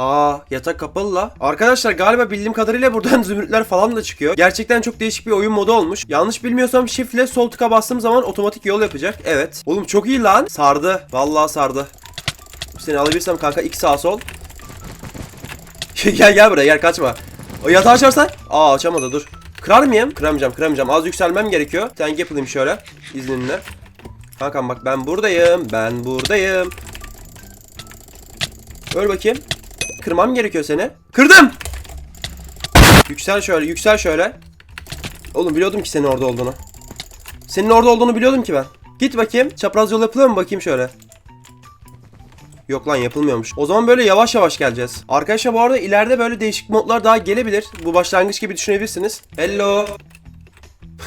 Aa yatak kapalı la. Arkadaşlar galiba bildiğim kadarıyla buradan zümrütler falan da çıkıyor. Gerçekten çok değişik bir oyun modu olmuş. Yanlış bilmiyorsam shiftle sol tıka bastığım zaman otomatik yol yapacak. Evet. Oğlum çok iyi lan. Sardı. Vallahi sardı. Seni alabilirsem kanka ilk sağ sol. gel gel buraya gel kaçma. O yatağı açarsan. Aa açamadı dur. Kırar mıyım? Kıramayacağım kıramayacağım. Az yükselmem gerekiyor. Tank yapayım şöyle. İzninle. Kankam bak ben buradayım. Ben buradayım. Öl bakayım. Kırmam gerekiyor seni. Kırdım. Yüksel şöyle, yüksel şöyle. Oğlum biliyordum ki senin orada olduğunu. Senin orada olduğunu biliyordum ki ben. Git bakayım. Çapraz yol yapılıyor mu bakayım şöyle. Yok lan yapılmıyormuş. O zaman böyle yavaş yavaş geleceğiz. Arkadaşlar bu arada ileride böyle değişik modlar daha gelebilir. Bu başlangıç gibi düşünebilirsiniz. Hello.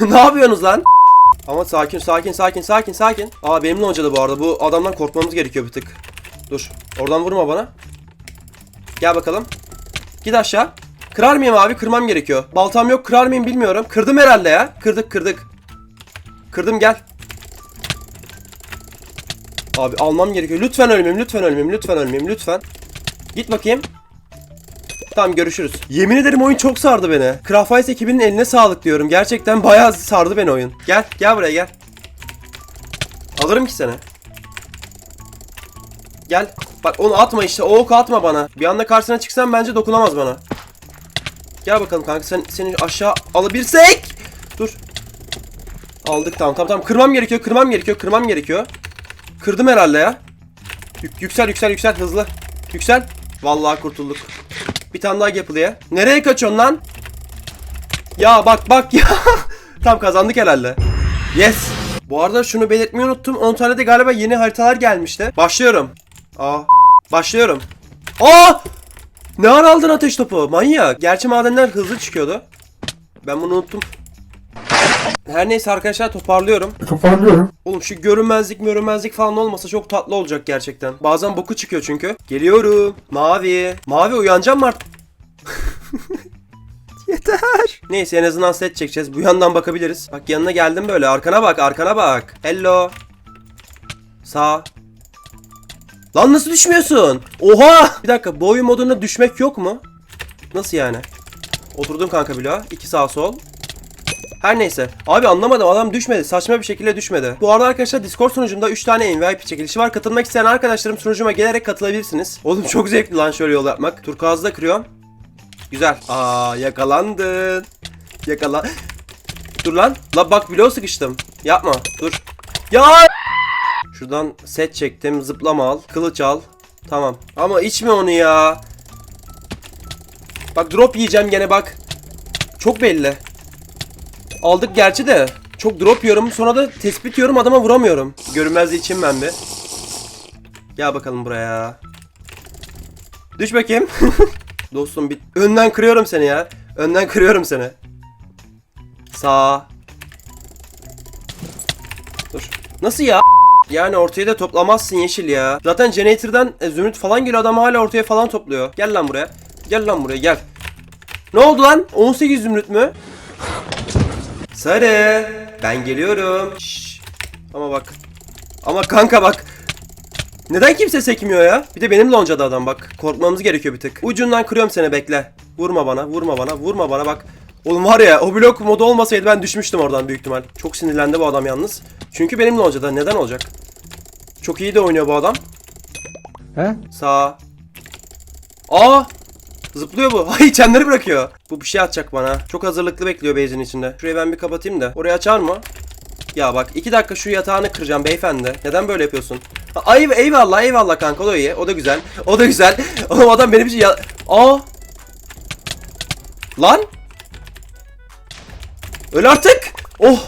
ne yapıyorsunuz lan? Ama sakin sakin sakin sakin sakin. Aa benim lonca da bu arada. Bu adamdan korkmamız gerekiyor bir tık. Dur. Oradan vurma bana. Gel bakalım. Git aşağı. Kırar mıyım abi? Kırmam gerekiyor. Baltam yok kırar mıyım bilmiyorum. Kırdım herhalde ya. Kırdık kırdık. Kırdım gel. Abi almam gerekiyor. Lütfen ölmeyeyim, lütfen ölmeyeyim, lütfen ölmeyeyim, lütfen. Git bakayım. Tamam görüşürüz. Yemin ederim oyun çok sardı beni. Craft ekibinin eline sağlık diyorum. Gerçekten bayağı sardı beni oyun. Gel, gel buraya gel. Alırım ki seni. Gel. Bak onu atma işte. O oku atma bana. Bir anda karşısına çıksam bence dokunamaz bana. Gel bakalım kanka sen seni aşağı alabilirsek. Dur. Aldık tamam tamam tamam. Kırmam gerekiyor. Kırmam gerekiyor. Kırmam gerekiyor. Kırdım herhalde ya. Yük- yüksel yüksel yüksel hızlı. Yüksel. Vallahi kurtulduk. Bir tane daha yapılıya. Nereye kaçıyorsun lan? Ya bak bak ya. Tam kazandık herhalde. Yes. Bu arada şunu belirtmeyi unuttum. 10 tane de galiba yeni haritalar gelmişti. Başlıyorum. Aa. Başlıyorum. Aa! Ne ara aldın ateş topu? Manyak. Gerçi madenler hızlı çıkıyordu. Ben bunu unuttum. Her neyse arkadaşlar toparlıyorum. Toparlıyorum. Oğlum şu görünmezlik görünmezlik falan olmasa çok tatlı olacak gerçekten. Bazen boku çıkıyor çünkü. Geliyorum. Mavi. Mavi uyanacağım mı artık? Yeter. Neyse en azından set çekeceğiz. Bu yandan bakabiliriz. Bak yanına geldim böyle. Arkana bak arkana bak. Hello. Sağ. Lan nasıl düşmüyorsun? Oha! Bir dakika bu oyun modunda düşmek yok mu? Nasıl yani? Oturdum kanka bloğa. İki sağ sol. Her neyse. Abi anlamadım adam düşmedi. Saçma bir şekilde düşmedi. Bu arada arkadaşlar Discord sunucumda 3 tane MVP çekilişi var. Katılmak isteyen arkadaşlarım sunucuma gelerek katılabilirsiniz. Oğlum çok zevkli lan şöyle yol yapmak. Turkuaz'da kırıyorum. Güzel. Aa yakalandın. Yakala. Dur lan. La bak bloğu sıkıştım. Yapma. Dur. Ya. Şuradan set çektim. Zıplama al. Kılıç al. Tamam. Ama içme onu ya. Bak drop yiyeceğim gene bak. Çok belli. Aldık gerçi de. Çok drop yiyorum. Sonra da tespit yiyorum adama vuramıyorum. Görünmezliği için ben bir. Gel bakalım buraya. Düş bakayım. Dostum bir önden kırıyorum seni ya. Önden kırıyorum seni. Sağ. Dur. Nasıl ya? Yani ortaya da toplamazsın yeşil ya. Zaten generator'dan e, zümrüt falan geliyor adam hala ortaya falan topluyor. Gel lan buraya. Gel lan buraya gel. Ne oldu lan? 18 zümrüt mü? Sarı. Ben geliyorum. Şşş. Ama bak. Ama kanka bak. Neden kimse sekmiyor ya? Bir de benim loncada adam bak. Korkmamız gerekiyor bir tık. Ucundan kırıyorum seni bekle. Vurma bana, vurma bana, vurma bana bak. Oğlum var ya o blok modu olmasaydı ben düşmüştüm oradan büyük ihtimal. Çok sinirlendi bu adam yalnız. Çünkü benim loncada neden olacak? Çok iyi de oynuyor bu adam. He? Sağ. Aa! Zıplıyor bu. Ay çenleri bırakıyor. Bu bir şey atacak bana. Çok hazırlıklı bekliyor base'in içinde. Şurayı ben bir kapatayım da. Orayı açar mı? Ya bak iki dakika şu yatağını kıracağım beyefendi. Neden böyle yapıyorsun? Ay eyvallah eyvallah kanka o da iyi. O da güzel. O da güzel. Oğlum adam benim için ya... Aa! Lan! Öl artık! Oh!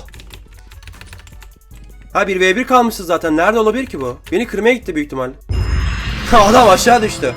Ha 1v1 kalmışız zaten. Nerede olabilir ki bu? Beni kırmaya gitti büyük ihtimal. Adam aşağı düştü.